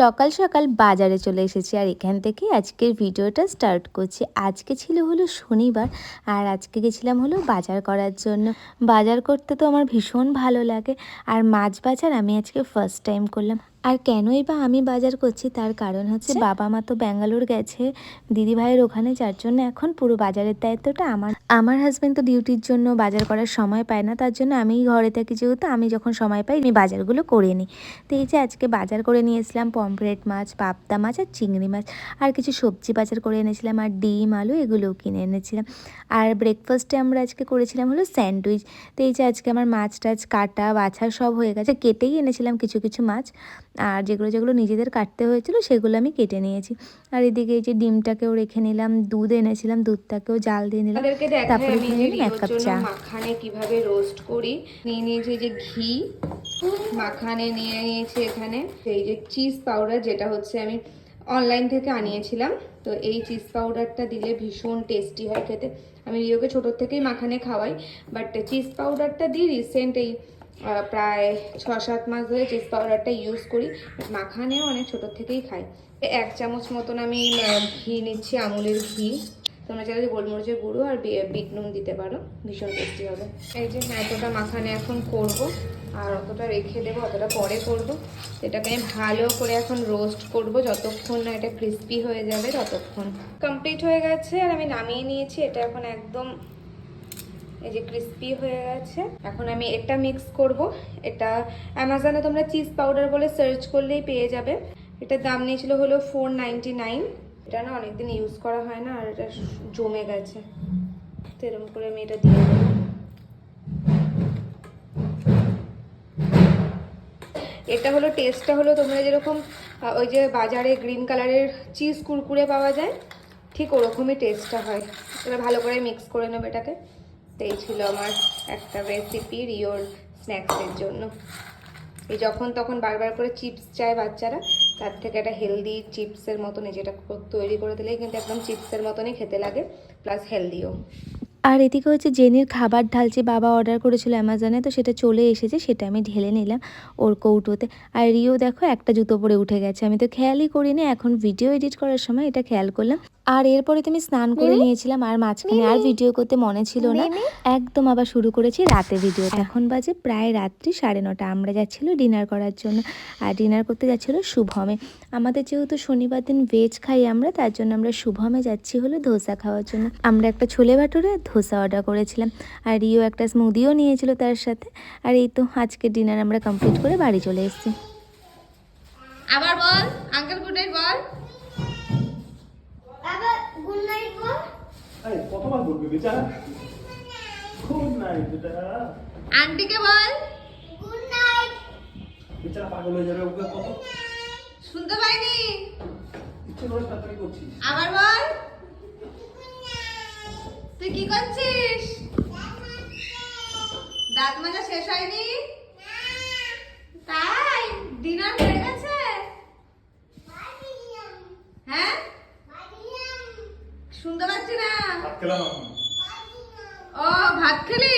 সকাল সকাল বাজারে চলে এসেছি আর এখান থেকে আজকের ভিডিওটা স্টার্ট করছি। আজকে ছিল হলো শনিবার আর আজকে গেছিলাম হলো বাজার করার জন্য। বাজার করতে তো আমার ভীষণ ভালো লাগে আর মাছ বাজার আমি আজকে ফার্স্ট টাইম করলাম। আর কেনই বা আমি বাজার করছি তার কারণ হচ্ছে বাবা মা তো ব্যাঙ্গালোর গেছে দিদি ভাইয়ের ওখানে যার জন্য এখন পুরো বাজারের দায়িত্বটা আমার। আমার হাজব্যান্ড তো ডিউটির জন্য বাজার করার সময় পায় না তার জন্য আমি ঘরে থাকি যেহেতু আমি যখন সময় পাই আমি বাজারগুলো করে নিই। তো এই যে আজকে বাজার করে নিয়ে এসলাম পমফ্রেট মাছ পাবদা মাছ আর চিংড়ি মাছ আর কিছু সবজি বাজার করে এনেছিলাম আর ডিম আলু এগুলোও কিনে এনেছিলাম। আর ব্রেকফাস্টে আমরা আজকে করেছিলাম হলো স্যান্ডউইচ তো এই যে আজকে আমার মাছ টাছ কাটা বাছা সব হয়ে গেছে কেটেই এনেছিলাম কিছু কিছু মাছ। আর যেগুলো যেগুলো নিজেদের কাটতে হয়েছিল সেগুলো আমি কেটে নিয়েছি। আর এদিকে এই যে ডিমটাকেও রেখে নিলাম দুধ এনেছিলাম দুধটাকেও জাল দিয়ে নিলাম। তারপরে নিলাম এক কাপ চা। মাখানে কীভাবে রোস্ট করি। নিয়ে নিয়েছি যে ঘি মাখানে নিয়ে নিয়েছি এখানে এই যে চিজ পাউডার যেটা হচ্ছে আমি অনলাইন থেকে আনিয়েছিলাম। তো এই চিজ পাউডারটা দিলে ভীষণ টেস্টি হয় খেতে। আমি রিওকে ছোটোর থেকেই মাখানে খাওয়াই বাট চিজ পাউডারটা দিই রিসেন্ট এই প্রায় ছ সাত মাস ধরে চিজ পাউডারটা ইউজ করি, মাখানেও অনেক ছোটোর থেকেই খাই। এক চামচ মতন আমি ঘি নিচ্ছি, আমুলের ঘি। তোমরা চাইলে গোলমরিচের গুঁড়ো আর বিট নুন দিতে পারো, ভীষণ টেস্টি হবে। এই যে হ্যাঁ এতটা মাখানে এখন করব, আর অতটা রেখে দেবো, অতটা পরে করব। এটাকে আমি ভালো করে এখন রোস্ট করব, যতক্ষণ না এটা ক্রিস্পি হয়ে যাবে, ততক্ষণ। কমপ্লিট হয়ে গেছে, আর আমি নামিয়ে নিয়েছি, এটা এখন একদম এই যে ক্রিস্পি হয়ে গেছে। এখন আমি এটা মিক্স করব। এটা অ্যামাজনে তোমরা চিজ পাউডার বলে সার্চ করলেই পেয়ে যাবে। এটার দাম নিয়েছিল হলো ফোর নাইনটি নাইন এটা না অনেকদিন ইউজ করা হয় না, আর এটা জমে গেছে। তো এরকম করে আমি এটা দিয়ে দেবো। এটা হলো টেস্টটা হলো তোমরা যেরকম ওই যে বাজারে গ্রিন কালারের চিজ কুরকুরে পাওয়া যায়, ঠিক ওরকমই টেস্টটা হয়। এবার ভালো করে মিক্স করে নেবে এটাকে। তো এই ছিল আমার একটা রেসিপি রিওর স্ন্যাক্সের জন্য। এই যখন তখন বারবার করে চিপস চায় বাচ্চারা, তার থেকে একটা হেলদি চিপসের মতন এই যেটা তৈরি করে দিলেই কিন্তু একদম চিপসের মতনই খেতে লাগে প্লাস হেলদিও আর এদিকে হচ্ছে জেনির খাবার ঢালছে বাবা অর্ডার করেছিল অ্যামাজনে, তো সেটা চলে এসেছে, সেটা আমি ঢেলে নিলাম ওর কৌটোতে। আর রিও দেখো একটা জুতো পরে উঠে গেছে, আমি তো খেয়ালই করিনি, এখন ভিডিও এডিট করার সময় এটা খেয়াল করলাম। আর এরপরে তুমি স্নান করে নিয়েছিলাম আর মাঝখানে আর ভিডিও করতে মনে ছিল না। একদম আবার শুরু করেছি রাতে ভিডিও এখন বাজে প্রায় রাত্রি সাড়ে নটা। আমরা যাচ্ছিল ডিনার করার জন্য। আর ডিনার করতে যাচ্ছিল শুভমে। আমাদের যেহেতু শনিবার দিন ভেজ খাই আমরা তার জন্য আমরা শুভমে যাচ্ছি হলো ধোসা খাওয়ার জন্য। আমরা একটা ছোলে ভাটুরে ধোসা অর্ডার করেছিলাম। আর রিও একটা স্মুদিও নিয়েছিল তার সাথে। আর এই তো আজকে ডিনার আমরা কমপ্লিট করে বাড়ি চলে এসেছি। আবার বল আঙ্কেল গুড নাইট বল। আরে কতবার বলবে বেচারা? খুব নাই বেচারা। আন্টিকে বল। বেচারা পাগল হয়ে যাবে ওকে কত? শুনতে পাইনি। ইচ্ছে করে তাড়াতাড়ি করছিস। আবার বল। তুই কি করছিস? দাঁত মাজা শেষ হয়নি? তাই ডিনার হ্যাঁ খেলাম এখন ও ভাত খেলি